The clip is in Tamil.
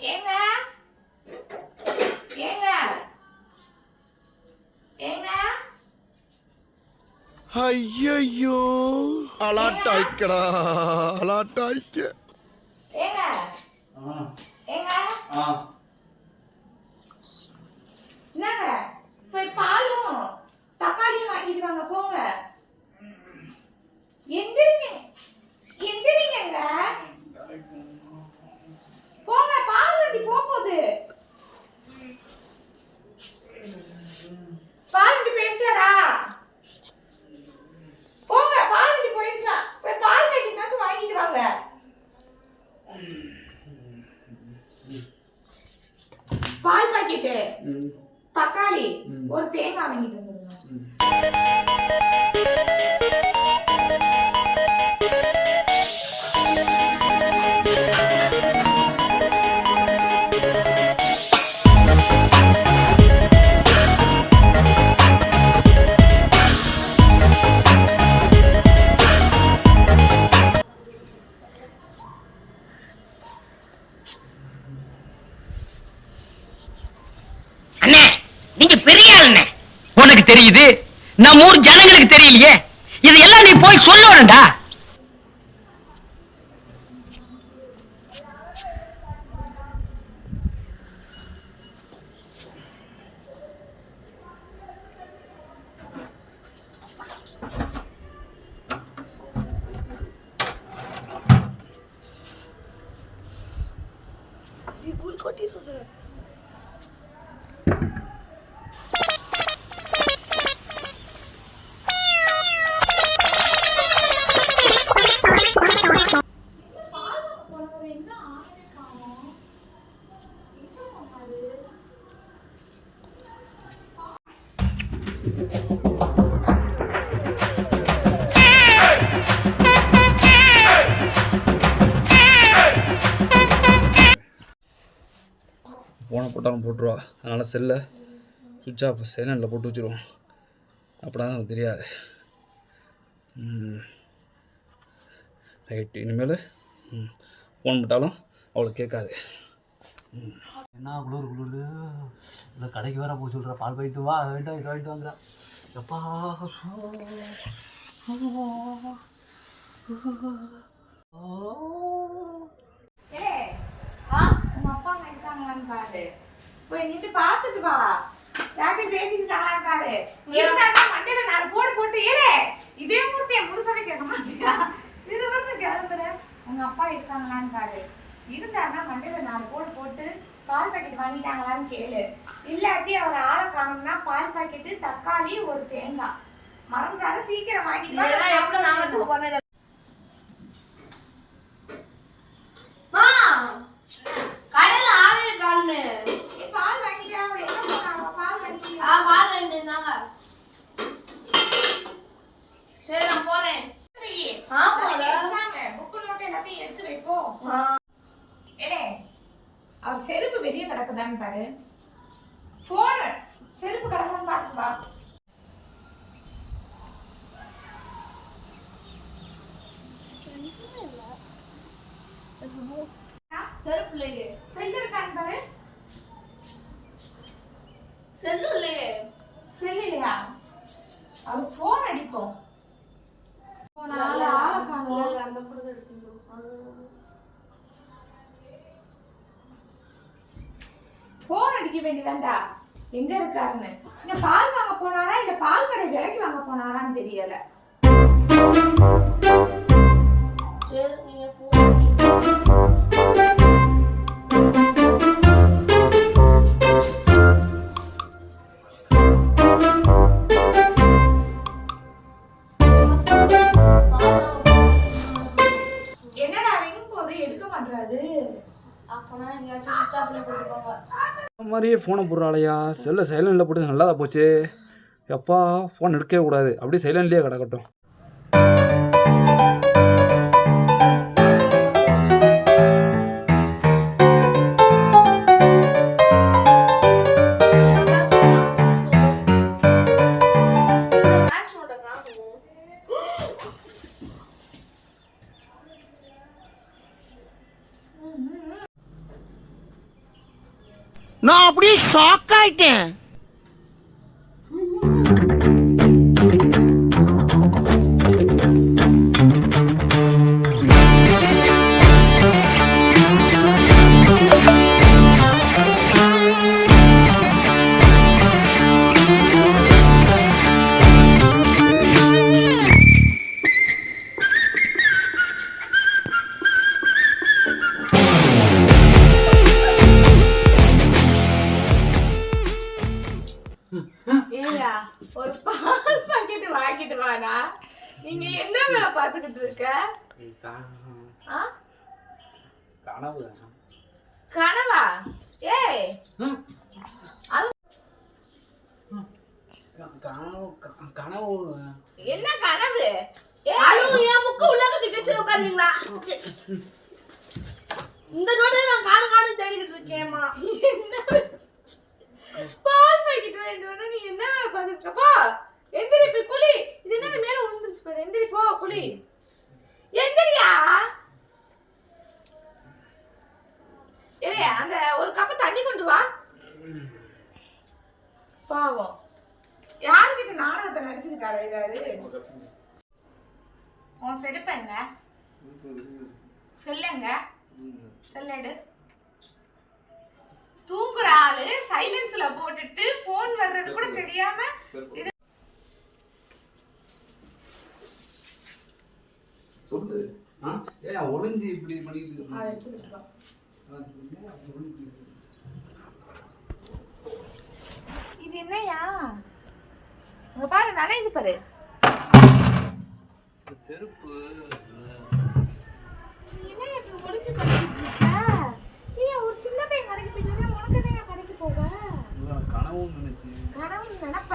ஏங்க? ஏங்க? ஏங்க? ஐயோ அலாட்டாய்க்கடா அலாட்டாய்க்க. ஏங்க? ஆ. ஏங்க? ஆ. என்னங்க? போய் பாலும் தக்காளியும் வாங்கிட்டு வாங்க போங்க. எந்திரிங்க எந்திரிங்கங்க போங்க பால் வண்டி போக போகுது பால் வண்டி போயிடுச்சாடா போங்க பால் வண்டி போயிடுச்சா போய் பால் பாக்கெட்னாச்சும் வாங்கிட்டு வாங்க பால் பாக்கெட்டு ம் தக்காளி. ஒரு தேங்காய் வாங்கிட்டு வந்துருங்க தெரியுது? நம்ம ஊர் ஜனங்களுக்கு தெரியலையே. இதெல்லாம் நீ போய் சொல்லணும்டா. போனை போட்டாலும் போட்டுருவா. அதனால் செல்லை சுவிட்ச் ஆஃப் சைலண்டில் போட்டு வச்சுருவோம். அப்படின்னா தான் தெரியாது. ரைட் இனிமேல் ஃபோன் போட்டாலும் அவ்வளோ கேட்காது. என்ன குளிர் குளிருது இந்த கடைக்கு வேற போய் சொல்கிற பால் போயிட்டு வா அதை வேண்டாம் இதை வாங்கிட்டு வாங்குறா எப்பா ஏய், வா, உங்க அப்பா அங்க இருக்காங்களான்னு பாரு. இருந்தாங்கன்னா மண்டையில நாலு போடு போட்டு, ஏலே, இதே மூர்த்தியை முழுசாவே கேட்க மாட்டியா? இது வந்து கிளம்புற. உங்க அப்பா இருக்காங்களான்னு பாரு. இருந்தாருன்னா மண்டையில நாலு கோடு போட்டு பால் பாக்கெட் வாங்கிட்டாங்களான்னு கேளு. இல்லாட்டி அவர் ஆளை காணும்னா பால் பாக்கெட்டு தக்காளி ஒரு தேங்காய். மறந்துடாத சீக்கிரம் வாங்கிட்டு வா. மா கடையில ஆளே காணுமே ஏய், பால் வாங்கிட்டா அவ எங்க போனாங்க பால் வாங்கிட்டியா ஆ பால் ரெண்டு இருந்தாங்க சரி நான் போறேன் ஆ, போல. புக்கு நோட்டு எல்லாத்தையும் எடுத்து வைப்போம் ஏலே அவர் செருப்பு கிடக்குதான்னு பாரு. போனு செருப்பு கிடக்குதான்னு பார்த்து பா செருப்பு இல்லையே. செல்லு இருக்கான்னு பாரு. செல்லு இல்லையே. செல்லு இல்லையா? அவர் போன் அடிப்போம் போன ஆள காணோம். அந்த புடவை எடுத்துக்கோ போன் வேண்டியதாண்டா? எங்க இருக்காருன்னு? இந்த பால் வாங்க போனாரா? இல்ல பால் கடை விலைக்கு வாங்க போனாரான்னு தெரியல. சரி நீங்க மாதிரியே ஃபோனை போடுறாளையா? செல்லை சைலண்டில் போட்டு நல்லாதா போச்சு. எப்பா ஃபோன் எடுக்கவே கூடாது. அப்படியே சைலண்ட்லேயே கிடக்கட்டும். நான் அப்படியே ஷாக் ஆயிட்டேன். பால் பாக்கெட் வாங்கிட்டு வாடா நீங்க என்ன வேலை பார்த்துக்கிட்டு இருக்க? ஆ? கனவு? கனவா ஏய். கனவு கனவு? என்ன கனவு என் புக்கு உள்ளகத்துக்கு வச்சு உட்காருவீங்களா? இந்த ரோடு நான் காணு தேடிக்கிட்டு இருக்கேம்மா. என்ன? பால் பாக்கெட் வந்தா நீ என்ன வேலை பார்த்துட்டு இருக்கப்பா எந்திரி போய் குளி இது என்ன மேல விழுந்துருச்சு பாரு புலி எந்திரியா? ஏய் அந்த ஒரு கப்பு தண்ணி கொண்டு வா. பாவம். யாருக்கிட்ட நாடகத்தை நடிச்சுக்கிட்டாரு இதாரு உன் செருப்பெங்க செல்லுங்க. செல்லடு. தூங்குற ஆளு சைலன்ஸ்ல போட்டுட்டு போன் வர்றது கூட தெரியாம ஒளிஞ்சு இப்படி பண்ணிட்டு இருக்க? அதை எடுத்துக்கிட்டு வா. இது என்னையா? இங்க பாரு நனையுது பாரு. செருப்பு என்ன இப்படி ஒளிஞ்சு பண்ணிட்டு இருக்க? ஏன் ஒரு சின்ன பையன் கடைக்கு போயிட்டு உனக்கு என்ன கடைக்கு போவ? கனவுன்னு நினைச்சு. கனவு நினைப்ப.